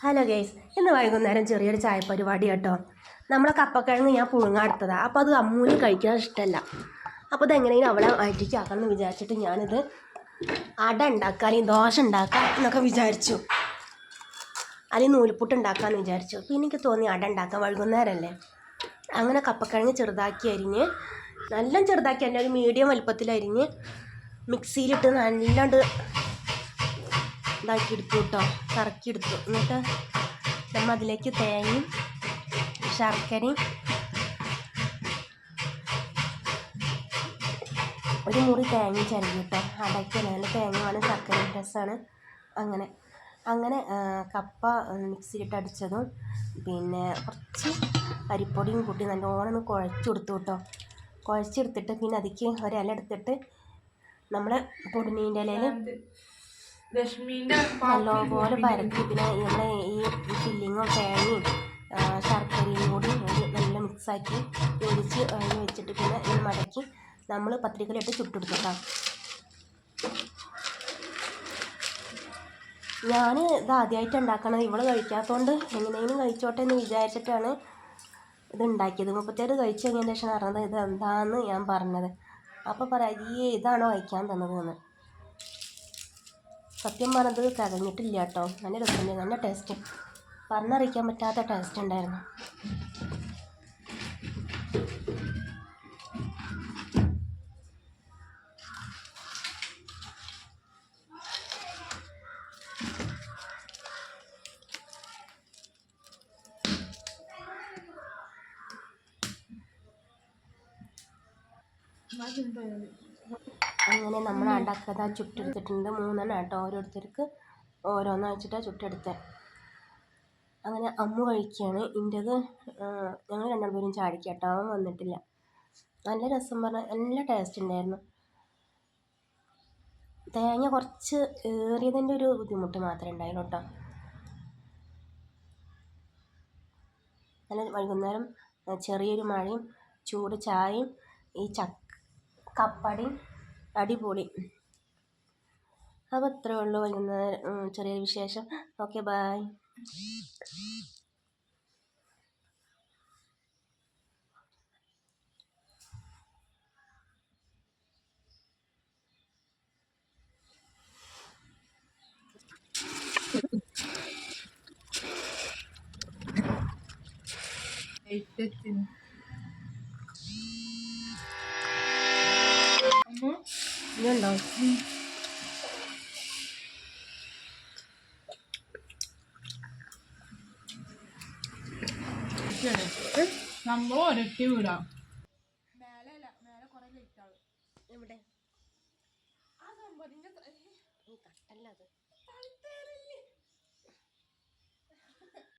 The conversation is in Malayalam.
ഹലോ ഗെയ്സ് ഇന്ന് വൈകുന്നേരം ചെറിയൊരു ചായ പരിപാടി കേട്ടോ. നമ്മളെ കപ്പക്കിഴങ്ങ് ഞാൻ പുഴുങ്ങാൻ എടുത്തതാണ് അപ്പോൾ അത് അമ്മൂന് കഴിക്കാൻ ഇഷ്ടമല്ല അപ്പോൾ ഇതെങ്ങനെയും അവളെ വയറ്റിക്ക് എന്ന് വിചാരിച്ചിട്ട് ഞാനിത് അട ഉണ്ടാക്കാം അല്ലെങ്കിൽ ദോശ ഉണ്ടാക്കാം എന്നൊക്കെ വിചാരിച്ചു. അല്ലെങ്കിൽ നൂൽപുട്ട് ഉണ്ടാക്കാമെന്ന് വിചാരിച്ചു. പിന്നെ എനിക്ക് തോന്നി അട ഉണ്ടാക്കാൻ വൈകുന്നേരമല്ലേ അങ്ങനെ കപ്പക്കിഴങ്ങ് ചെറുതാക്കി അരിഞ്ഞ് നല്ല ചെറുതാക്കി അതിന്റെ ഒരു മീഡിയം വലുപ്പത്തിൽ അരിഞ്ഞ് മിക്സിയിലിട്ട് നല്ലാണ്ട് ഇതാക്കി എടുത്തു കേട്ടോ. കറക്കി എടുത്തു എന്നിട്ട് നമ്മൾ അതിലേക്ക് തേങ്ങയും ശർക്കരയും ഒരു മുറി ചിരകി കേട്ടോ. അടയ്ക്ക നല്ല തേങ്ങയാണ് ശർക്കരയും രസമാണ്. അങ്ങനെ അങ്ങനെ കപ്പ മിക്സിയിലിട്ട് അടിച്ചതും പിന്നെ കുറച്ച് അരിപ്പൊടിയും കൂട്ടി നല്ലോണം ഒന്ന് കുഴച്ചെടുത്തു കേട്ടോ. കുഴച്ചെടുത്തിട്ട് പിന്നെ അതിക്ക് ഒരില എടുത്തിട്ട് നമ്മളെ പൊടിനീന്റെ ഇലയിൽ നല്ലപോലെ പരത്തി പിന്നെ ഇങ്ങനെ ഈ ഫില്ലിങ്ങും തേങ്ങയും ശർക്കരയും കൂടി നല്ല മിക്സാക്കി അതിന് വെച്ചിട്ട് പിന്നെ ഇത് മടക്കി നമ്മൾ പത്രികയിലിട്ട് ചുട്ടെടുത്തിട്ടാ ഞാൻ ഇത് ആദ്യമായിട്ട് ഉണ്ടാക്കണത്. ഇവൾ കഴിക്കാത്തതുകൊണ്ട് എങ്ങനെയും കഴിച്ചോട്ടെ എന്ന് വിചാരിച്ചിട്ടാണ് ഇത് ഉണ്ടാക്കിയത്. മുപ്പത്തേഴ് കഴിച്ച് കഴിഞ്ഞതിന് ശേഷം അറിഞ്ഞത് ഇത് എന്താണെന്ന് ഞാൻ പറഞ്ഞത്. അപ്പോൾ പറയാം ഈ ഇതാണോ കഴിക്കാൻ തന്നത് എന്ന് സത്യം പറഞ്ഞത് കരഞ്ഞിട്ടില്ല കേട്ടോ നല്ല രസമുണ്ട് നല്ല ടേസ്റ്റ് പറഞ്ഞറിയിക്കാൻ പറ്റാത്ത ടേസ്റ്റ് ഉണ്ടായിരുന്നു. അങ്ങനെ നമ്മൾ അടക്കത ചുട്ടെടുത്തിട്ടുണ്ട്. മൂന്നെണ്ണം കേട്ടോ ഓരോരുത്തർക്ക് ഓരോന്ന് വെച്ചിട്ടാണ് ചുട്ടെടുത്തത് അങ്ങനെ അമ്മ കഴിക്കുകയാണ്. എന്റെത് ഞങ്ങൾ രണ്ടുപേരും ചാടിക്കുക കേട്ടോ അവൻ വന്നിട്ടില്ല. നല്ല രസം പറഞ്ഞാൽ നല്ല ടേസ്റ്റ് ഉണ്ടായിരുന്നു. തേങ്ങ കുറച്ച് ഏറിയതിന്റെ ഒരു ബുദ്ധിമുട്ട് മാത്രമേ ഉണ്ടായിരുന്നു കേട്ടോ. നല്ല വൈകുന്നേരം ചെറിയൊരു മഴയും ചൂട് ചായയും ഈ ചക്ക കപ്പടയും അടിപൊളി. അപ്പോൾ അത്രേ ഉള്ളൂ വൈകുന്നേരം ചെറിയൊരു വിശേഷം. Okay bye. ഇതുണ്ടാവും നമ്മൾ ഒരട്ടി വിടാം. മേലെ അല്ല മേലെ കുറെ ഇവിടെ ആ സംഭവത്തിന്റെ തട്ടല്ല അത്.